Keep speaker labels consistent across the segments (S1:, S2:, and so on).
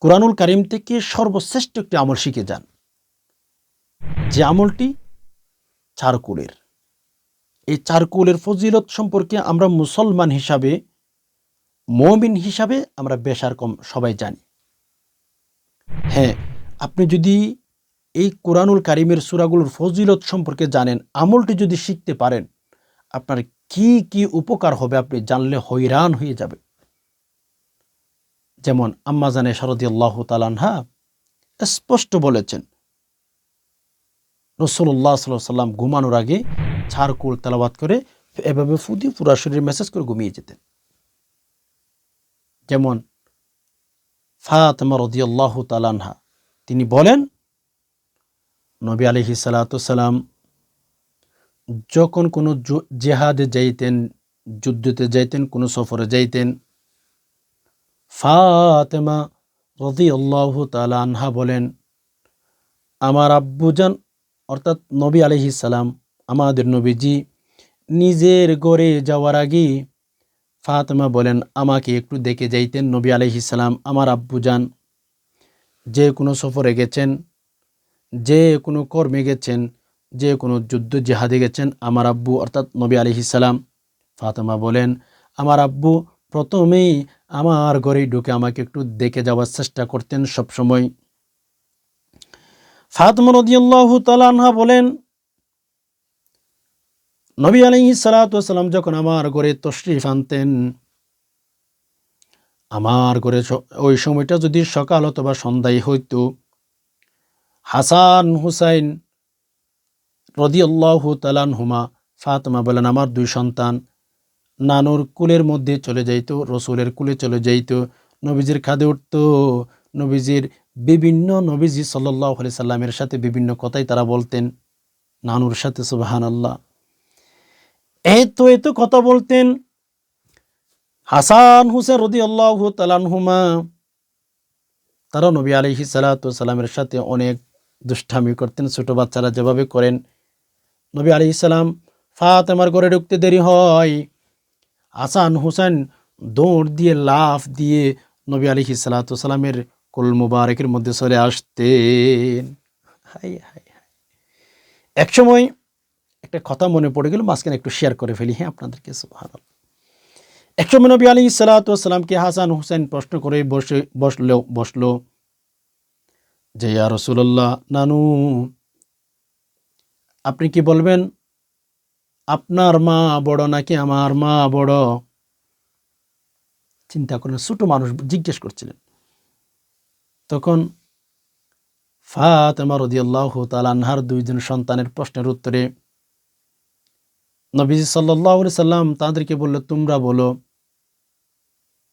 S1: কোরআনুল কারিম থেকে সর্বশ্রেষ্ঠ একটি আমল শিখে যান। যে আমলটি চারকুলের। এই চারকুলের ফজিলত সম্পর্কে আমরা মুসলমান হিসাবে, মমিন হিসাবে আমরা বেশার কম সবাই জানি। হ্যাঁ আপনি যদি এই কোরআনুল কারিমের সুরাগুলোর ফজিলত সম্পর্কে জানেন, আমলটি যদি শিখতে পারেন, আপনার কি কি উপকার হবে আপনি জানলে হইরান হয়ে যাবে যেমন আম্মা জানে শারদি আল্লাহ তালানহা স্পষ্ট বলেছেন রসুল্লাহ সাল্লাম ঘুমানোর আগে ছাড়কুল তেলাবাত করে এভাবে ফুদি পুরা শরীর মেসেজ করে ঘুমিয়ে যেতেন। যেমন ফাতেমা রদিয়াল্লাহ তালানহা তিনি বলেন, নবী আলহি সালাতাম যখন কোনো জেহাদে যাইতেন, যুদ্ধতে যাইতেন, কোনো সফরে যাইতেন ফাতেমা রদি আল্লাহ আনহা বলেন, আমার আব্বুজান অর্থাৎ নবী সালাম, আমাদের নবীজি, নিজের গড়ে যাওয়ার আগে ফাতেমা বলেন, আমাকে একটু দেখে যাইতেন নবী সালাম, আমার আব্বুজান যে কোনো সফরে গেছেন, যে কোনো কর্মে গেছেন, যে কোনো যুদ্ধ জেহাদে গেছেন, আমার আব্বু, অর্থাৎ নবী সালাম, ফাতেমা বলেন, আমার আব্বু প্রথমেই আমার ঘরে ঢুকে আমাকে একটু দেখে যাওয়ার চেষ্টা করতেন সবসময়। ফাতেমা রদিয়াল্লাহু তালানহা বলেন, নবী আলহি সালাতাম যখন আমার ঘরে তশরিফ আনতেন, আমার ঘরে ওই সময়টা যদি সকাল অথবা সন্ধ্যায় হইতো, হাসান হুসাইন রদিয়াল্লাহু তালানহুমা ফাতমা বলেন, আমার দুই সন্তান নানুর কুলের মধ্যে চলে যাইতো, রসুলের কুলে চলে যাইতো, নবীজির খাদে উঠত, নবীজির বিভিন্ন নবীজি সাল্লাহ আলি সাল্লামের সাথে বিভিন্ন কথাই তারা বলতেন, নানুর সাথে সুবাহান আল্লাহ এত এত কথা বলতেন। হাসান হুসেন রদি আল্লাহ তালানহুমা তারা নবী আলহি সালাতামের সাথে অনেক দুষ্টামি করতেন, ছোট বাচ্চারা যেভাবে করেন। নবী আলি সালাম ফাতেমার ঘরে ঢুকতে দেরি হয় হাসান হুসেন দৌড় দিয়ে, লাফ দিয়ে নবী আলিহি সালাতামের কুল মুবারকের মধ্যে চলে আসতেন। হাই একসময় একটা কথা মনে পড়ে গেল, মাঝখানে একটু শেয়ার করে ফেলি হ্যাঁ আপনাদেরকে সুবহান একসময় নবী আলী সালাতামকে হাসান হুসেন প্রশ্ন করে বসে, বসল বসল যে, ইয়া রসুল্লাহ নানু, আপনি কি বলবেন আপনার মা বড় নাকি আমার মা বড়? চিন্তা করেন, ছোট মানুষ জিজ্ঞেস করছিলেন। তখন ফাতেমা রদিয়াল্লাহ তালানহার দুইজন সন্তানের প্রশ্নের উত্তরে নবীজি সাল্লাহ সাল্লাম তাদেরকে বলল, তোমরা বলো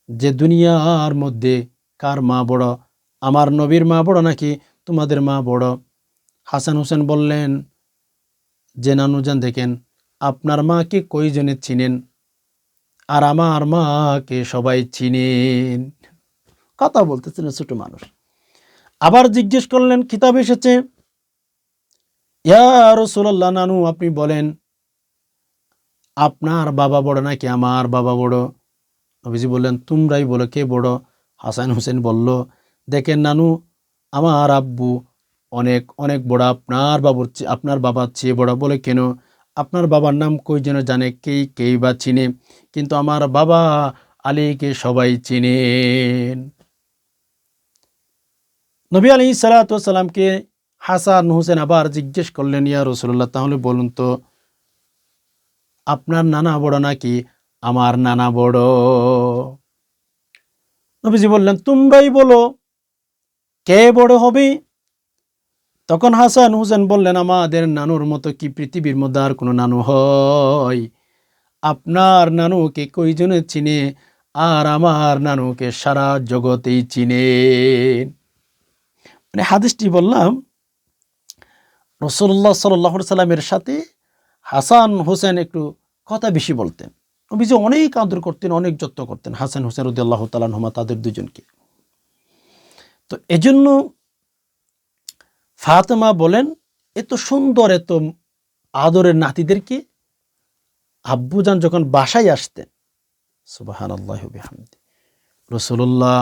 S1: যে দুনিয়ার মধ্যে কার মা বড়? আমার নবীর মা বড় নাকি তোমাদের মা বড়? হাসান হোসেন বললেন যে নানুজান দেখেন আপনার মাকে কইজনে চিনেন? আর আমার মাকে সবাই চিনেন। কথা বলতেছিলেন ছোট মানুষ। আবার জিজ্ঞেস করলেন কিতাব এসেছে? ইয়া নানু, আপনি বলেন, আপনার বাবা বড় নাকি আমার বাবা বড়? নবীজি বললেন, তোমরাই বলো, কে বড়? হাসান হোসেন বলল, দেখেন নানু, আমার আব্বু অনেক অনেক বড়। আপনার বাবুর আপনার বাবার চেয়ে বড় বলে কেন আপনার বাবার নাম কই যেন জানে, কেই কেই বা চিনে, কিন্তু আমার বাবা আলীকে সবাই চিনেন। নবী আলী সালাতামকে হাসান হোসেন আবার জিজ্ঞেস করলেন, ইয়া রসুল্লাহ তাহলে বলুন তো, আপনার নানা বড় নাকি আমার নানা বড়? নবীজি বললেন, তোমরাই বলো, কে বড় হবে? তখন হাসান হুসেন বললেন, আমাদের নানুর মতো কি পৃথিবীর মধ্যে আর কোনো নানু হয়? আপনার নানুকে কইজনে চিনে আর আমার নানুকে সারা জগতেই চিনে? মানে হাদিসটি বললাম রসুল্লাহ সাল্লাহ সাল্লামের সাথে হাসান হোসেন একটু কথা বেশি বলতেন। নবীজি অনেক আদর করতেন, অনেক যত্ন করতেন হাসান হোসেন রদি আল্লাহ তালানহমা তাদের দুজনকে। তো এজন্য ফাতেমা বলেন, এত সুন্দর, এত আদরের নাতিদেরকে আব্বুজান যখন বাসায় আসতেন। সুবাহান আল্লাহ রসুল্লাহ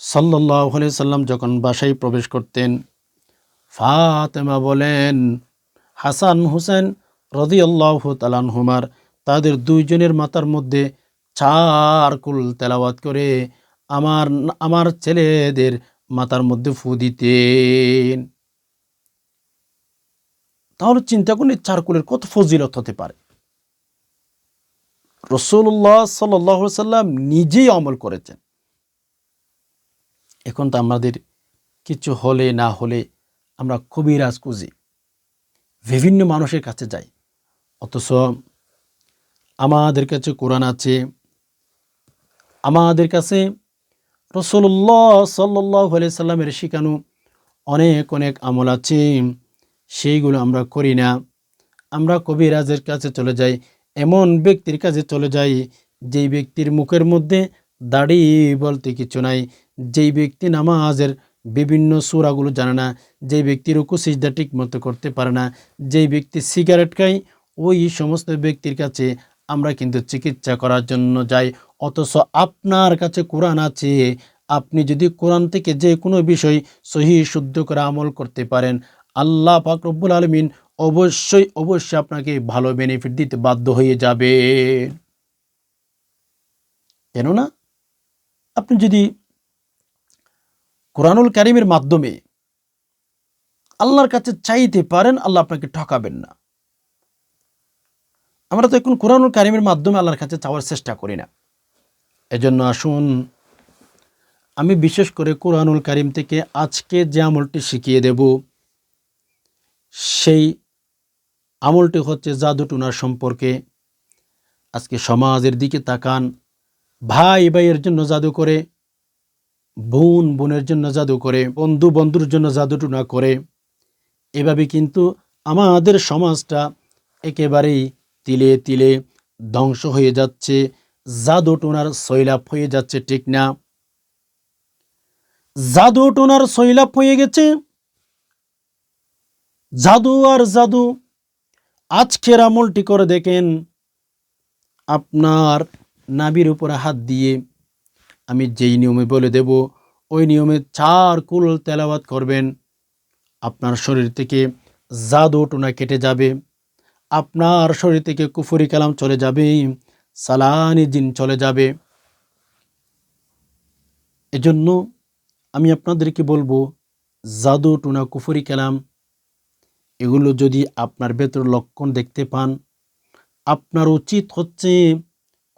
S1: সাল্লাহ সাল্লাম যখন বাসায় প্রবেশ করতেন, ফাতেমা বলেন, হাসান, হুসেন রদি আল্লাহ তালানহুমার তাদের দুইজনের মাথার মধ্যে চার কুল তেলাওয়াত করে আমার আমার ছেলেদের মাথার মধ্যে ফু দিতেন। তাহলে চিন্তা করুন চার কুলের কত ফজিলত হতে পারে। রসুল্লাহ সাল্লাম নিজেই অমল করেছেন। এখন তো আমাদের কিছু হলে না হলে আমরা কবিরাজ খুঁজি বিভিন্ন মানুষের কাছে যাই। অথচ আমাদের কাছে কোরআন আছে, আমাদের কাছে রসল্লাহ সাল্লাহ সাল্লামের শিখানো অনেক অনেক আমল আছে। সেইগুলো আমরা করি না। আমরা কবিরাজের কাছে চলে যাই, এমন ব্যক্তির কাছে চলে যাই, যেই ব্যক্তির মুখের মধ্যে দাড়ি বলতে কিছু নাই, যেই ব্যক্তি নামাজের বিভিন্ন সুরাগুলো জানে না, যেই ব্যক্তি রুকু ঠিক মতো করতে পারে না, যেই ব্যক্তি সিগারেট খায়, ওই সমস্ত ব্যক্তির কাছে আমরা কিন্তু চিকিৎসা করার জন্য যাই। অথচ আপনার কাছে কোরআন আছে, আপনি যদি কোরআন থেকে যে কোনো বিষয় সহি শুদ্ধ করে আমল করতে পারেন, আল্লাহ পাক রব্বুল আলমিন অবশ্যই অবশ্যই আপনাকে ভালো বেনিফিট দিতে বাধ্য হয়ে যাবে। কেননা আপনি যদি কোরআনুল কারিমের মাধ্যমে আল্লাহর কাছে চাইতে পারেন, আল্লাহ আপনাকে ঠকাবেন না। আমরা তো এখন কোরআনুল কারিমের মাধ্যমে আল্লাহর কাছে চাওয়ার চেষ্টা করি না। এজন্য আসুন, আমি বিশেষ করে কোরআনুল কারিম থেকে আজকে যে আমলটি শিখিয়ে দেব, সেই আমলটি হচ্ছে জাদুটুনার সম্পর্কে। আজকে সমাজের দিকে তাকান, ভাই ভাইয়ের জন্য জাদু করে, বোন বোনের জন্য জাদু করে, বন্ধু বন্ধুর জন্য জাদুটুনা করে। এভাবে কিন্তু আমাদের সমাজটা একেবারেই তিলে তিলে ধ্বংস হয়ে যাচ্ছে, জাদু টোনার শৈলাপ হয়ে যাচ্ছে, ঠিক না? জাদু টোনার শৈলাপ হয়ে গেছে। জাদু আর জাদু, আজকের আমলটি করে দেখেন আপনার নাবির উপরে হাত দিয়ে। আমি যেই নিয়মে বলে দেব, ওই নিয়মে চার কুল তেলাওয়াত করবেন। আপনার শরীর থেকে জাদু টোনা কেটে যাবে। আপনার শরীর থেকে কুফুরি কালাম চলে যাবে, সালানি জিন চলে যাবে। এজন্য আমি আপনাদেরকে বলব, জাদু টুনা কুফুরি কালাম, এগুলো যদি আপনার ভেতর লক্ষণ দেখতে পান, আপনার উচিত হচ্ছে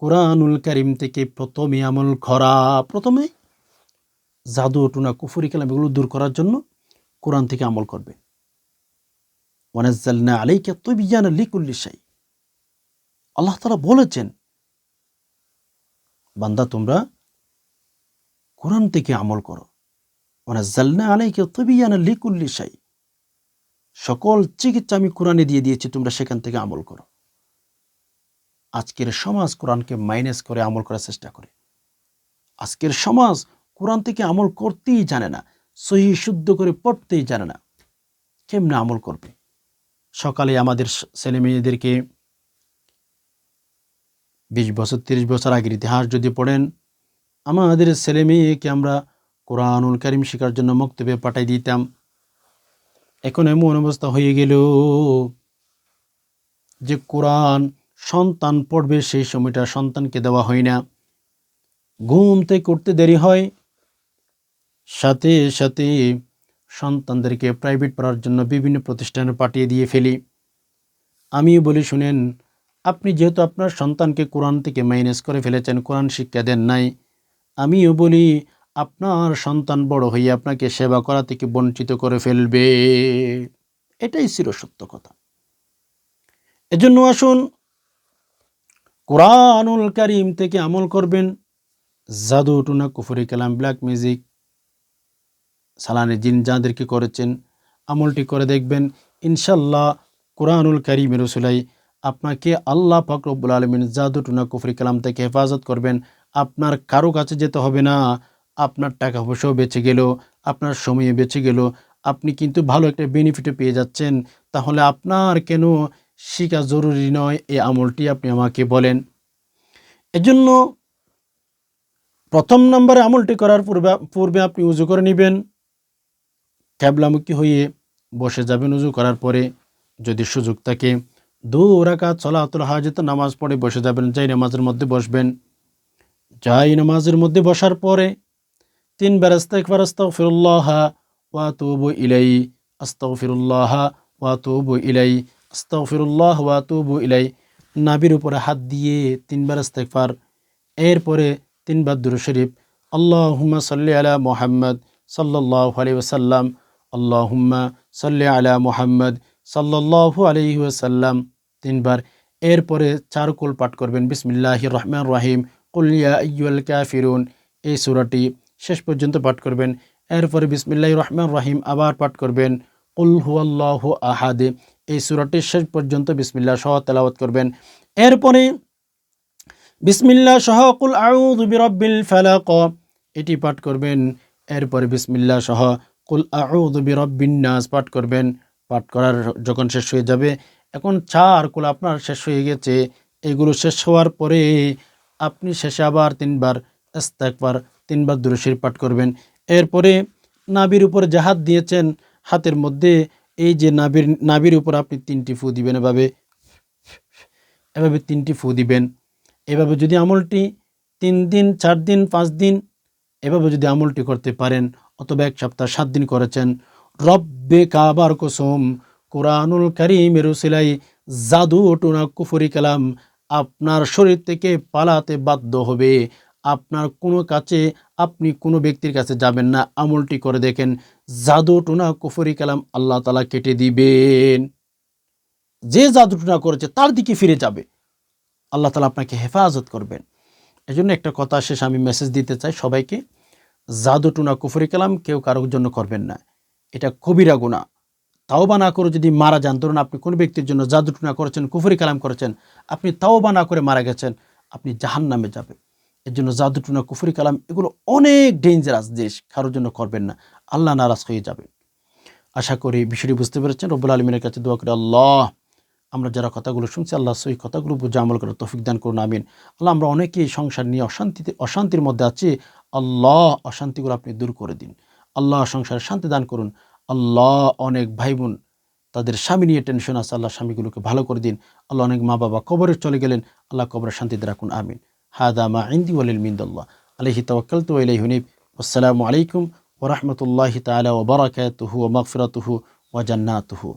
S1: কোরআনুল করিম থেকে প্রথমে আমল করা। প্রথমে জাদু টুনা কুফুরি কালাম এগুলো দূর করার জন্য কোরআন থেকে আমল করবে। আল্লাহ তালা বলেছেন, বান্দা তোমরা কোরআন থেকে আমল করো। ওয়ানাজ্জালনা আলাইকা তবিয়ানা লিকুল্লি শাই। সকল চিকিৎসা আমি কোরআনে দিয়ে দিয়েছি, তোমরা সেখান থেকে আমল করো। আজকের সমাজ কোরআনকে মাইনাস করে আমল করার চেষ্টা করে। আজকের সমাজ কোরআন থেকে আমল করতেই জানে না, সহি শুদ্ধ করে পড়তেই জানে না। কেমনে আমল করবে? সকালে আমাদের ছেলে মেয়েদেরকে বিশ বছর, তিরিশ বছর আগের ইতিহাস যদি পড়েন, আমাদের ছেলে মেয়েকে আমরা কোরআনুল করিম শেখার জন্য মক্তবে পাঠাই দিতাম। এখন এমন অবস্থা হয়ে গেল যে কোরআন সন্তান পড়বে, সেই সময়টা সন্তানকে দেওয়া হয় না। ঘুম থেকে করতে দেরি হয়। সাথে সাথে সন্তানদেরকে প্রাইভেট পড়ার জন্য বিভিন্ন প্রতিষ্ঠানে পাঠিয়ে দিয়ে ফেলি। আমিও বলি, শুনেন, আপনি যেহেতু আপনার সন্তানকে কোরআন থেকে মাইনাস করে ফেলেছেন, কোরআন শিক্ষা দেন নাই, আমিও বলি, আপনার সন্তান বড় হয়ে আপনাকে সেবা করা থেকে বঞ্চিত করে ফেলবে। এটাই ছিল সত্য কথা। এজন্য আসুন, কোরআনুল কারিম থেকে আমল করবেন। জাদু টুনা কুফুরি কালাম ব্ল্যাক মিউজিক সালানে জিন যাদেরকে করেছেন, আমলটি করে দেখবেন, ইনশাল্লাহ কোরআনুল করিম রসুলাই আপনাকে আল্লাহ ফাকরবুল আলমিন জাদুটুনা কুফরি কালাম থেকে হেফাজত করবেন। আপনার কারও কাছে যেতে হবে না, আপনার টাকা পয়সাও বেঁচে গেল, আপনার সময়ে বেঁচে গেল, আপনি কিন্তু ভালো একটা বেনিফিটও পেয়ে যাচ্ছেন। তাহলে আপনার কেন শিখা জরুরি নয়? এই আমলটি আপনি আমাকে বলেন। এজন্য প্রথম নম্বরে আমলটি করার পূর্বে পূর্বে আপনি উজু করে নেবেন। ক্যাবলামুখী হয়ে বসে যাবেন উজু করার পরে যদি সুযোগ থাকে দু রাকাত সলাতুল হাজত নামাজ পড়ে বসে যাবেন, যাই নামাজের মধ্যে বসবেন। যাই নামাজের মধ্যে বসার পরে তিন তিনবার আস্তাগফির আস্তাগফিরুল্লাহ ওয়া আতুবু ইলাই, আস্তাগফিরুল্লাহ ওয়া আতুবু ইলাই, আস্তাগফিরুল্লাহ ওয়া আতুবু ইলাই। নাবির উপরে হাত দিয়ে তিনবার ইস্তেগফার এরপরে তিনবার দুরু শরীফ, আল্লাহুম্মা সাল্লি আলা মুহাম্মদ সাল্লাল্লাহু আলাইহি ওয়াসাল্লাম। আল্লাহুম্মা সাল্লি আলা মুহাম্মদ সাল্লাল্লাহু আলাইহি ওয়াসাল্লাম। তিনবার এরপরে চার কুল পাঠ করবেন। বিসমিল্লাহির রহমান রহিম। কুল ইয়া আইয়ুহাল কাফিরুন। এই সূরাটি শেষ পর্যন্ত পাঠ করবেন। এরপরে বিসমিল্লাহির রহমান রহিম আবার পাঠ করবেন। কুল হুয়াল্লাহু আহাদে। এই সূরাটি শেষ পর্যন্ত বিসমিল্লাহ সহ তেলাওয়াত করবেন। এরপরে বিসমিল্লাহ সহ কুল আউযু বিরাব্বিল ফালাক। এটি পাঠ করবেন। এরপরে বিসমিল্লাহ সহ কুল আউযু বিরাব্বিন নাস, পাঠ করবেন। পাঠ করার যখন শেষ হয়ে যাবে, এখন চার কুল আপনার শেষ হয়ে গেছে। এগুলো শেষ হওয়ার পরে আপনি শেষে আবার তিনবার ইস্তেগফার, তিনবার দুরুশরীফ পাঠ করবেন। এরপরে নাবির উপর যে হাত দিয়েছেন, হাতের মধ্যে এই যে নাবির নাবির উপর আপনি তিনটি ফু দিবেন এভাবে। এভাবে তিনটি ফু দিবেন। এভাবে যদি আমলটি তিন দিন, চার দিন, পাঁচ দিন, এভাবে যদি আমলটি করতে পারেন অথবা এক সপ্তাহ সাত দিন করেছেন। রব্বে কাবার কুসুম, কোরআনুল কারিমের সিলাই জাদু টুনা কুফরি কালাম, আপনার শরীর থেকে পালাতে বাধ্য হবে। আপনার কোনো কাছে, আপনি কোনো ব্যক্তির কাছে যাবেন না। আমলটি করে দেখেন, জাদু টুনা কুফরি কালাম আল্লাহ তালা কেটে দিবেন। যে জাদু টুনা করেছে, তার দিকে ফিরে যাবে। আল্লাহ তালা আপনাকে হেফাজত করবেন। এজন্য একটা কথা শেষ আমি মেসেজ দিতে চাই সবাইকে। জাদু টুনা কুফরি কালাম কেউ কারোর জন্য করবেন না। এটা কবিরা গুণা তাও বা না করে যদি মারা যান, ধরুন আপনি কোনো ব্যক্তির জন্য জাদু টুনা করেছেন, কুফরি কালাম করেছেন, আপনি তাও বা না করে মারা গেছেন, আপনি জাহান নামে যাবেন। এর জন্য জাদু টুনা কুফরি কালাম এগুলো অনেক ডেঞ্জারাস দেশ, কারোর জন্য করবেন না। আল্লাহ নারাজ হয়ে যাবেন। আশা করি বিষয়টি বুঝতে পেরেছেন। রব্বুল আলমিনের কাছে দোয়া করে, আল্লাহ আমরা যারা কথাগুলো শুনছি, আল্লাহ সেই কথাগুলো বুঝে আমল করে তফিক দান করুন, আমিন। আল্লাহ আমরা অনেকেই সংসার নিয়ে অশান্তিতে, অশান্তির মধ্যে আছি। আল্লাহ অশান্তিগুলো আপনি দূর করে দিন। আল্লাহ সংসারে শান্তি দান করুন। আল্লাহ অনেক ভাই বোন তাদের স্বামী নিয়ে টেনশন আছে, আল্লাহ স্বামীগুলোকে ভালো করে দিন। আল্লাহ অনেক মা বাবা কবরে চলে গেলেন, আল্লাহ কবরের শান্তিতে রাখুন, আমিন। হাদা মা ইন্দি ওয়ালিল মিন্দুল্লাহ। আলহি তওয়াক্কালতু ইলাইহি হুনিব আসসালামু আলাইকুম ওয়া রাহমাতুল্লাহি তাআলা ওয়া বারাকাতুহু ওয়া মাগফিরাতুহু ওয়া জান্নাতুহু।